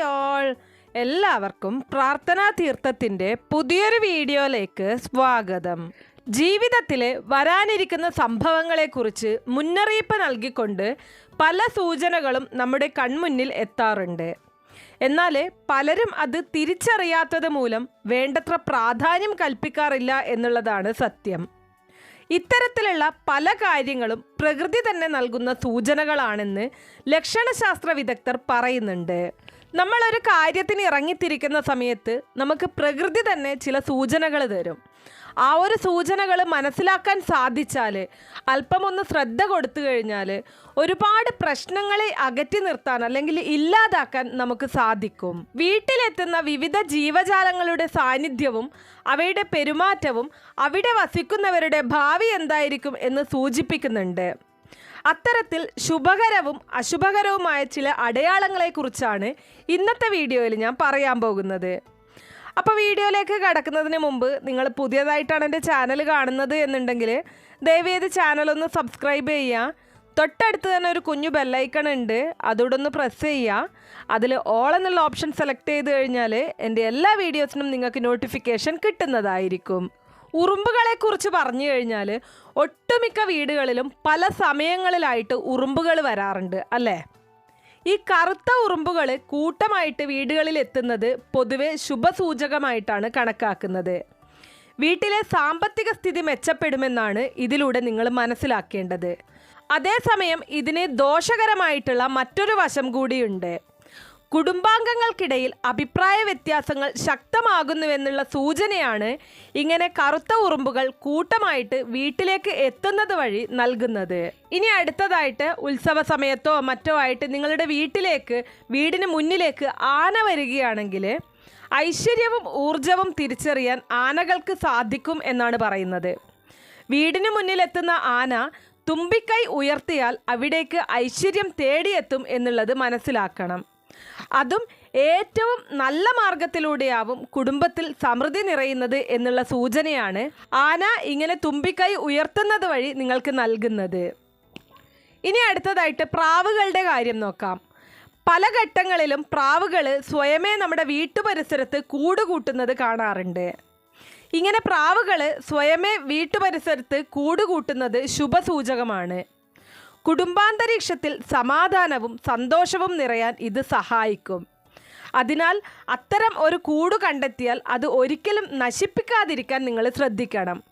Hi all എല്ലാവർക്കും പ്രാർത്ഥനാ തീർത്ഥത്തിന്റെ പുതിയൊരു വീഡിയോയിലേക്ക് സ്വാഗതം. ജീവിതത്തിലെ വരാനിരിക്കുന്ന സംഭവങ്ങളെക്കുറിച്ച് മുന്നറിയിപ്പ് നൽകിക്കൊണ്ട് പല സൂചനകളും നമ്മുടെ കൺമുന്നിൽ എത്താറുണ്ട്. എന്നാൽ പലരും അത് തിരിച്ചറിയാത്തത് മൂലം വേണ്ടത്ര പ്രാധാന്യം കൽപ്പിക്കാറില്ല എന്നുള്ളതാണ് സത്യം. ഇത്തരത്തിലുള്ള പല കാര്യങ്ങളും പ്രകൃതി തന്നെ നൽകുന്ന സൂചനകളാണെന്ന് ലക്ഷണശാസ്ത്ര വിദഗ്ധർ പറയുന്നുണ്ട്. നമ്മളൊരു കാര്യത്തിന് ഇറങ്ങിത്തിരിക്കുന്ന സമയത്ത് നമുക്ക് പ്രകൃതി തന്നെ ചില സൂചനകൾ തരും. ആ ഒരു സൂചനകൾ മനസ്സിലാക്കാൻ സാധിച്ചാൽ അല്പമൊന്ന് ശ്രദ്ധ കൊടുത്തു കഴിഞ്ഞാൽ ഒരുപാട് പ്രശ്നങ്ങളെ അകറ്റി നിർത്താൻ അല്ലെങ്കിൽ ഇല്ലാതാക്കാൻ നമുക്ക് സാധിക്കും. വീട്ടിലെത്തുന്ന വിവിധ ജീവജാലങ്ങളുടെ സാന്നിധ്യവും അവയുടെ പെരുമാറ്റവും അവിടെ വസിക്കുന്നവരുടെ ഭാവി എന്തായിരിക്കും എന്ന് സൂചിപ്പിക്കുന്നുണ്ട്. അത്തരത്തിൽ ശുഭകരവും അശുഭകരവുമായ ചില അടയാളങ്ങളെക്കുറിച്ചാണ് ഇന്നത്തെ വീഡിയോയിൽ ഞാൻ പറയാൻ പോകുന്നത്. അപ്പോൾ വീഡിയോയിലേക്ക് കടക്കുന്നതിന് മുമ്പ് നിങ്ങൾ പുതിയതായിട്ടാണ് എന്റെ ചാനൽ കാണുന്നത് എന്നുണ്ടെങ്കിൽ ദയവേത് ചാനലൊന്ന് സബ്സ്ക്രൈബ് ചെയ്യുക. തൊട്ടടുത്ത് തന്നെ ഒരു കുഞ്ഞു ബെല്ലൈക്കൺ ഉണ്ട്. അതോടെ ഒന്ന് പ്രസ് ചെയ്യുക. അതിൽ ഓൾ എന്നുള്ള ഓപ്ഷൻ സെലക്ട് ചെയ്ത് കഴിഞ്ഞാൽ എന്റെ എല്ലാ വീഡിയോസിനും നിങ്ങൾക്ക് നോട്ടിഫിക്കേഷൻ കിട്ടുന്നതായിരിക്കും. ഉറുമ്പുകളെ കുറിച്ച് പറഞ്ഞു കഴിഞ്ഞാൽ ഒട്ടുമിക്ക വീടുകളിലും പല സമയങ്ങളിലായിട്ട് ഉറുമ്പുകൾ വരാറുണ്ട് അല്ലേ? ഈ കറുത്ത ഉറുമ്പുകൾ കൂട്ടമായിട്ട് വീടുകളിൽ എത്തുന്നത് പൊതുവെ ശുഭസൂചകമായിട്ടാണ് കണക്കാക്കുന്നത്. വീട്ടിലെ സാമ്പത്തിക സ്ഥിതി മെച്ചപ്പെടുമെന്നാണ് ഇതിലൂടെ നിങ്ങൾ മനസ്സിലാക്കേണ്ടത്. അതേസമയം ഇതിന് ദോഷകരമായിട്ടുള്ള മറ്റൊരു വശം കൂടിയുണ്ട്. കുടുംബാംഗങ്ങൾക്കിടയിൽ അഭിപ്രായ വ്യത്യാസങ്ങൾ ശക്തമാകുന്നുവെന്നുള്ള സൂചനയാണ് ഇങ്ങനെ കറുത്ത ഉറുമ്പുകൾ കൂട്ടമായിട്ട് വീട്ടിലേക്ക് എത്തുന്നത് വഴി നൽകുന്നത്. ഇനി അടുത്തതായിട്ട് ഉത്സവ സമയത്തോ മറ്റോ ആയിട്ട് നിങ്ങളുടെ വീട്ടിലേക്ക് വീടിന് മുന്നിലേക്ക് ആന വരികയാണെങ്കിൽ ഐശ്വര്യവും ഊർജവും തിരിച്ചറിയാൻ ആനകൾക്ക് സാധിക്കും എന്നാണ് പറയുന്നത്. വീടിന് മുന്നിലെത്തുന്ന ആന തുമ്പിക്കൈ ഉയർത്തിയാൽ അവിടേക്ക് ഐശ്വര്യം തേടിയെത്തും എന്നുള്ളത് മനസ്സിലാക്കണം. അതും ഏറ്റവും നല്ല മാർഗത്തിലൂടെയാവും കുടുംബത്തിൽ സമൃദ്ധി നിറയുന്നത് എന്നുള്ള സൂചനയാണ് ആന ഇങ്ങനെ തുമ്പിക്കൈ ഉയർത്തുന്നത് വഴി നിങ്ങൾക്ക് നൽകുന്നത്. ഇനി അടുത്തതായിട്ട് പ്രാവുകളുടെ കാര്യം നോക്കാം. പല ഘട്ടങ്ങളിലും പ്രാവുകൾ സ്വയമേ നമ്മുടെ വീട്ടുപരിസരത്ത് കൂടുകൂട്ടുന്നത് കാണാറുണ്ട്. ഇങ്ങനെ പ്രാവുകൾ സ്വയമേ വീട്ടുപരിസരത്ത് കൂടുകൂട്ടുന്നത് ശുഭസൂചകമാണ്. കുടുംബാന്തരീക്ഷത്തിൽ സമാധാനവും സന്തോഷവും നിറയാൻ ഇത് സഹായിക്കും. അതിനാൽ അത്തരം ഒരു കൂട് കണ്ടെത്തിയാൽ അത് ഒരിക്കലും നശിപ്പിക്കാതിരിക്കാൻ നിങ്ങൾ ശ്രദ്ധിക്കണം.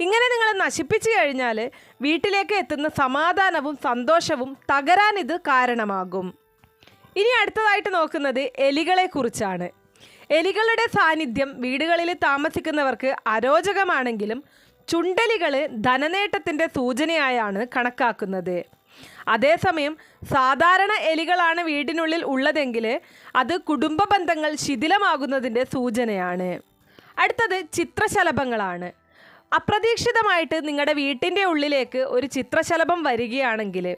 ഇങ്ങനെ നിങ്ങൾ നശിപ്പിച്ചു കഴിഞ്ഞാൽ വീട്ടിലേക്ക് എത്തുന്ന സമാധാനവും സന്തോഷവും തകരാൻ ഇത് കാരണമാകും. ഇനി അടുത്തതായിട്ട് നോക്കുന്നത് എലികളെ കുറിച്ചാണ്. എലികളുടെ സാന്നിധ്യം വീടുകളിൽ താമസിക്കുന്നവർക്ക് അരോചകമാണെങ്കിലും ചുണ്ടലികൾ ധനനേട്ടത്തിന്റെ സൂചനയായാണ് കണക്കാക്കുന്നത്. അതേസമയം സാധാരണ എലികളാണ് വീടിനുള്ളിൽ ഉള്ളതെങ്കിൽ അത് കുടുംബ ബന്ധങ്ങൾ ശിഥിലമാകുന്നതിന്റെ സൂചനയാണ്. അടുത്തത് ചിത്രശലഭങ്ങളാണ്. അപ്രതീക്ഷിതമായിട്ട് നിങ്ങളുടെ വീട്ടിന്റെ ഉള്ളിലേക്ക് ഒരു ചിത്രശലഭം വരികയാണെങ്കിൽ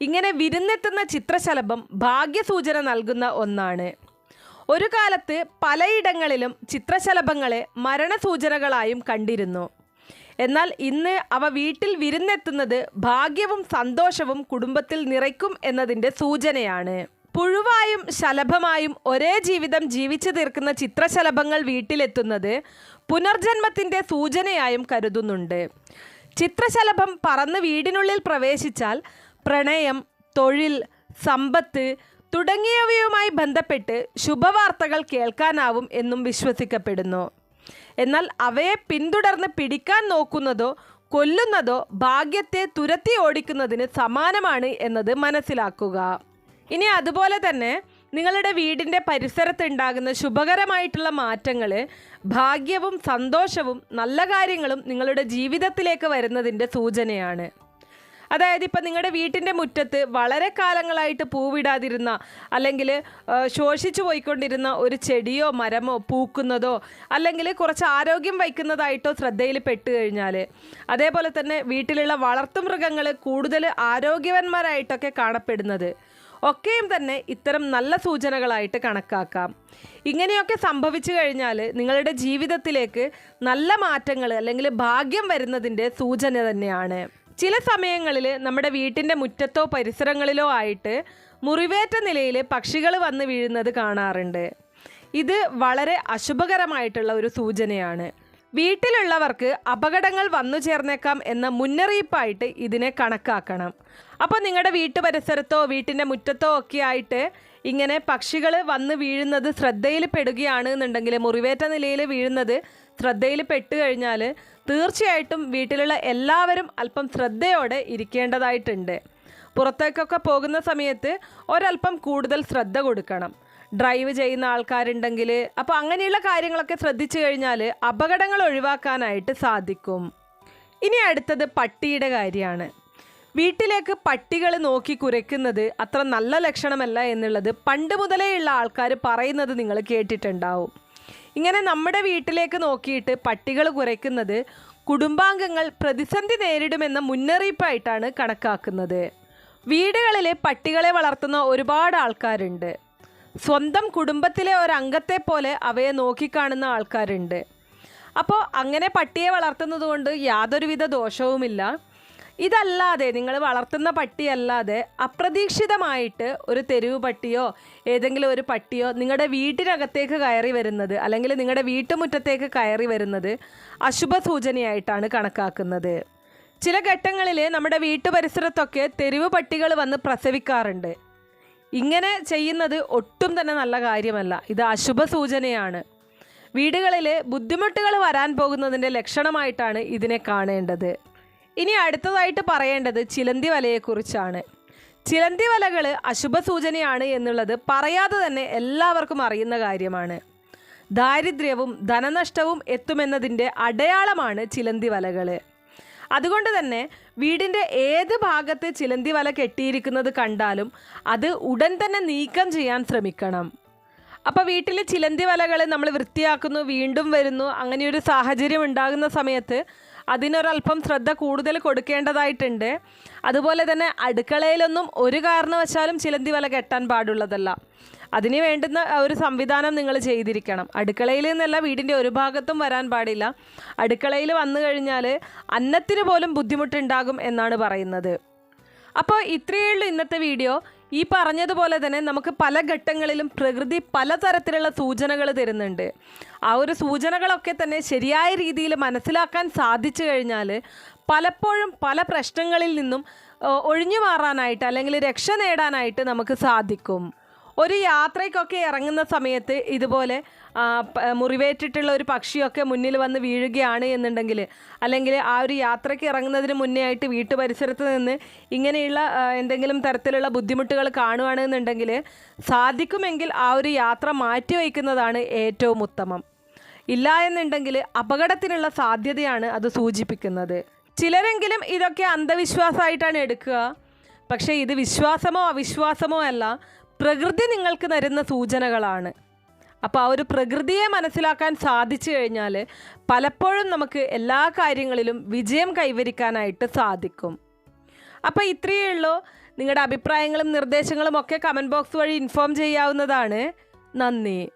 ഇങ്ങനെ വിരുന്നെത്തുന്ന ചിത്രശലഭം ഭാഗ്യസൂചന നൽകുന്ന ഒന്നാണ്. ഒരു കാലത്ത് പലയിടങ്ങളിലും ചിത്രശലഭങ്ങളെ മരണസൂചനകളായും കണ്ടിരുന്നു. എന്നാൽ ഇന്ന് അവ വീട്ടിൽ വിരുന്നെത്തുന്നത് ഭാഗ്യവും സന്തോഷവും കുടുംബത്തിൽ നിറയ്ക്കും എന്നതിന്റെ സൂചനയാണ്. പുഴുവായും ശലഭമായും ഒരേ ജീവിതം ജീവിച്ചു തീർക്കുന്ന ചിത്രശലഭങ്ങൾ വീട്ടിലെത്തുന്നത് പുനർജന്മത്തിന്റെ സൂചനയായും കരുതുന്നുണ്ട്. ചിത്രശലഭം പറന്ന് വീടിനുള്ളിൽ പ്രവേശിച്ചാൽ പ്രണയം തൊഴിൽ സമ്പത്ത് തുടങ്ങിയവയുമായി ബന്ധപ്പെട്ട് ശുഭവാർത്തകൾ കേൾക്കാനാവും എന്നും വിശ്വസിക്കപ്പെടുന്നു. എന്നാൽ അവയെ പിന്തുടർന്ന് പിടിക്കാൻ നോക്കുന്നതോ കൊല്ലുന്നതോ ഭാഗ്യത്തെ തുരത്തി ഓടിക്കുന്നതിന് സമാനമാണ് എന്നത് മനസ്സിലാക്കുക. ഇനി അതുപോലെ തന്നെ നിങ്ങളുടെ വീടിന്റെ പരിസരത്ത് ഉണ്ടാകുന്ന ശുഭകരമായിട്ടുള്ള മാറ്റങ്ങൾ ഭാഗ്യവും സന്തോഷവും നല്ല കാര്യങ്ങളും നിങ്ങളുടെ ജീവിതത്തിലേക്ക് വരുന്നതിന്റെ സൂചനയാണ്. അതായത് ഇപ്പം നിങ്ങളുടെ വീട്ടിന്റെ മുറ്റത്ത് വളരെ കാലങ്ങളായിട്ട് പൂവിടാതിരുന്ന അല്ലെങ്കിൽ ശോഷിച്ചു പോയിക്കൊണ്ടിരുന്ന ഒരു ചെടിയോ മരമോ പൂക്കുന്നതോ അല്ലെങ്കിൽ കുറച്ച് ആരോഗ്യം വയ്ക്കുന്നതായിട്ടോ ശ്രദ്ധയിൽ പെട്ട് കഴിഞ്ഞാൽ അതേപോലെ തന്നെ വീട്ടിലുള്ള വളർത്തുമൃഗങ്ങൾ കൂടുതൽ ആരോഗ്യവന്മാരായിട്ടൊക്കെ കാണപ്പെടുന്നത്. ഒക്കെയും തന്നെ ഇത്തരം നല്ല സൂചനകളായിട്ട് കണക്കാക്കാം. ഇങ്ങനെയൊക്കെ സംഭവിച്ചു കഴിഞ്ഞാൽ നിങ്ങളുടെ ജീവിതത്തിലേക്ക് നല്ല മാറ്റങ്ങൾ അല്ലെങ്കിൽ ഭാഗ്യം വരുന്നതിന്റെ സൂചന തന്നെയാണ്. ചില സമയങ്ങളിൽ നമ്മുടെ വീട്ടിന്റെ മുറ്റത്തോ പരിസരങ്ങളിലോ ആയിട്ട് മുറിവേറ്റ നിലയിൽ പക്ഷികൾ വന്ന് വീഴുന്നത് കാണാറുണ്ട്. ഇത് വളരെ അശുഭകരമായിട്ടുള്ള ഒരു സൂചനയാണ്. വീട്ടിലുള്ളവർക്ക് അപകടങ്ങൾ വന്നു ചേർന്നേക്കാം എന്ന മുന്നറിയിപ്പായിട്ട് ഇതിനെ കണക്കാക്കണം. അപ്പോൾ നിങ്ങളുടെ വീട്ടു പരിസരത്തോ വീട്ടിന്റെ മുറ്റത്തോ ഒക്കെ ആയിട്ട് ഇങ്ങനെ പക്ഷികൾ വന്ന് വീഴുന്നത് ശ്രദ്ധയിൽ പെടുകയാണ് എന്നുണ്ടെങ്കിൽ മുറിവേറ്റ നിലയിൽ വീഴുന്നത് ശ്രദ്ധയിൽ പെട്ട് കഴിഞ്ഞാൽ തീർച്ചയായിട്ടും വീട്ടിലുള്ള എല്ലാവരും അല്പം ശ്രദ്ധയോടെ ഇരിക്കേണ്ടതായിട്ടുണ്ട്. പുറത്തേക്കൊക്കെ പോകുന്ന സമയത്ത് ഒരല്പം കൂടുതൽ ശ്രദ്ധ കൊടുക്കണം. ഡ്രൈവ് ചെയ്യുന്ന ആൾക്കാരുണ്ടെങ്കിൽ അപ്പോൾ അങ്ങനെയുള്ള കാര്യങ്ങളൊക്കെ ശ്രദ്ധിച്ചു കഴിഞ്ഞാൽ അപകടങ്ങൾ ഒഴിവാക്കാനായിട്ട് സാധിക്കും. ഇനി അടുത്തത് പട്ടിയുടെ കാര്യമാണ്. വീട്ടിലേക്ക് പട്ടികൾ നോക്കി കുരയ്ക്കുന്നത് അത്ര നല്ല ലക്ഷണമല്ല എന്നുള്ളത് പണ്ട് മുതലേ ഉള്ള ആൾക്കാർ പറയുന്നത് നിങ്ങൾ കേട്ടിട്ടുണ്ടാവും. ഇങ്ങനെ നമ്മുടെ വീട്ടിലേക്ക് നോക്കിയിട്ട് പട്ടികൾ കുറയ്ക്കുന്നത് കുടുംബാംഗങ്ങൾ പ്രതിസന്ധി നേരിടുമെന്ന മുന്നറിയിപ്പായിട്ടാണ് കണക്കാക്കുന്നത്. വീടുകളിൽ പട്ടികളെ വളർത്തുന്ന ഒരുപാട് ആൾക്കാരുണ്ട്. സ്വന്തം കുടുംബത്തിലെ ഒരംഗത്തെ പോലെ അവയെ നോക്കിക്കാണുന്ന ആൾക്കാരുണ്ട്. അപ്പോൾ അങ്ങനെ പട്ടിയെ വളർത്തുന്നത് കൊണ്ട് യാതൊരുവിധ ദോഷവുമില്ല. ഇതല്ലാതെ നിങ്ങൾ വളർത്തുന്ന പട്ടിയല്ലാതെ അപ്രതീക്ഷിതമായിട്ട് ഒരു തെരുവ് പട്ടിയോ ഏതെങ്കിലും ഒരു പട്ടിയോ നിങ്ങളുടെ വീട്ടിനകത്തേക്ക് കയറി വരുന്നത് അല്ലെങ്കിൽ നിങ്ങളുടെ വീട്ടുമുറ്റത്തേക്ക് കയറി വരുന്നത് അശുഭ സൂചനയായിട്ടാണ് കണക്കാക്കുന്നത്. ചില ഘട്ടങ്ങളിൽ നമ്മുടെ വീട്ടുപരിസരത്തൊക്കെ തെരുവ് പട്ടികൾ വന്ന് പ്രസവിക്കാറുണ്ട്. ഇങ്ങനെ ചെയ്യുന്നത് ഒട്ടും തന്നെ നല്ല കാര്യമല്ല. ഇത് അശുഭ സൂചനയാണ് വീടുകളിൽ ബുദ്ധിമുട്ടുകൾ വരാൻ പോകുന്നതിന്റെ ലക്ഷണമായിട്ടാണ് ഇതിനെ കാണേണ്ടത്. ഇനി അടുത്തതായിട്ട് പറയേണ്ടത് ചിലന്തി വലയെക്കുറിച്ചാണ് ചിലന്തി വലകൾ അശുഭ സൂചനയാണ് എന്നുള്ളത് പറയാതെ തന്നെ എല്ലാവർക്കും അറിയുന്ന കാര്യമാണ്. ദാരിദ്ര്യവും ധനനഷ്ടവും എത്തുമെന്നതിന്റെ അടയാളമാണ് ചിലന്തി വലകൾ അതുകൊണ്ട് തന്നെ വീടിന്റെ ഏത് ഭാഗത്ത് ചിലന്തി വല കെട്ടിയിരിക്കുന്നത് കണ്ടാലും അത് ഉടൻ തന്നെ നീക്കം ചെയ്യാൻ ശ്രമിക്കണം. അപ്പോൾ വീട്ടിൽ ചിലന്തി വലകൾ നമ്മൾ വൃത്തിയാക്കുന്നു വീണ്ടും വരുന്നു അങ്ങനെയൊരു സാഹചര്യം ഉണ്ടാകുന്ന സമയത്ത് അതിനൊരല്പം ശ്രദ്ധ കൂടുതൽ കൊടുക്കേണ്ടതായിട്ടുണ്ട്. അതുപോലെ തന്നെ അടുക്കളയിലൊന്നും ഒരു കാരണവശാലും ചിലന്തി വല കെട്ടാൻ പാടുള്ളതല്ല. അതിന് വേണ്ടുന്ന ഒരു സംവിധാനം നിങ്ങൾ ചെയ്തിരിക്കണം. അടുക്കളയിൽ നിന്നല്ല വീടിന്റെ ഒരു ഭാഗത്തും വരാൻ പാടില്ല. അടുക്കളയിൽ വന്നു കഴിഞ്ഞാൽ അന്നത്തിന് പോലും ബുദ്ധിമുട്ടുണ്ടാകും എന്നാണ് പറയുന്നത്. അപ്പോൾ ഇത്രയേ ഉള്ളൂ ഇന്നത്തെ വീഡിയോ. ഈ പറഞ്ഞതുപോലെ തന്നെ നമുക്ക് പല ഘട്ടങ്ങളിലും പ്രകൃതി പലതരത്തിലുള്ള സൂചനകൾ തരുന്നുണ്ട്. ആ ഒരു സൂചനകളൊക്കെ തന്നെ ശരിയായ രീതിയിൽ മനസ്സിലാക്കാൻ സാധിച്ചു കഴിഞ്ഞാൽ പലപ്പോഴും പല പ്രശ്നങ്ങളിൽ നിന്നും ഒഴിഞ്ഞു മാറാനായിട്ട് അല്ലെങ്കിൽ രക്ഷ നേടാനായിട്ട് നമുക്ക് സാധിക്കും. ഒരു യാത്രയ്ക്കൊക്കെ ഇറങ്ങുന്ന സമയത്ത് ഇതുപോലെ മുറിവേറ്റിട്ടുള്ള ഒരു പക്ഷിയൊക്കെ മുന്നിൽ വന്ന് വീഴുകയാണ് എന്നുണ്ടെങ്കിൽ അല്ലെങ്കിൽ ആ ഒരു യാത്രയ്ക്ക് ഇറങ്ങുന്നതിന് മുന്നേ ആയിട്ട് വീട്ടു പരിസരത്ത് നിന്ന് ഇങ്ങനെയുള്ള എന്തെങ്കിലും തരത്തിലുള്ള ബുദ്ധിമുട്ടുകൾ കാണുകയാണെന്നുണ്ടെങ്കിൽ സാധിക്കുമെങ്കിൽ ആ ഒരു യാത്ര മാറ്റി വയ്ക്കുന്നതാണ് ഏറ്റവും ഉത്തമം. ഇല്ല എന്നുണ്ടെങ്കിൽ അപകടത്തിനുള്ള സാധ്യതയാണ് അത് സൂചിപ്പിക്കുന്നത്. ചിലരെങ്കിലും ഇതൊക്കെ അന്ധവിശ്വാസമായിട്ടാണ് എടുക്കുക. പക്ഷേ ഇത് വിശ്വാസമോ അവിശ്വാസമോ അല്ല. പ്രകൃതി നിങ്ങൾക്ക് തരുന്ന സൂചനകളാണ്. അപ്പോൾ ആ ഒരു പ്രകൃതിയെ മനസ്സിലാക്കാൻ സാധിച്ചു കഴിഞ്ഞാൽ പലപ്പോഴും നമുക്ക് എല്ലാ കാര്യങ്ങളിലും വിജയം കൈവരിക്കാനായിട്ട് സാധിക്കും. അപ്പോൾ ഇത്രയേ ഉള്ളൂ. നിങ്ങളുടെ അഭിപ്രായങ്ങളും നിർദ്ദേശങ്ങളും ഒക്കെ കമന്റ് ബോക്സ് വഴി ഇൻഫോം ചെയ്യാവുന്നതാണ്. നന്ദി.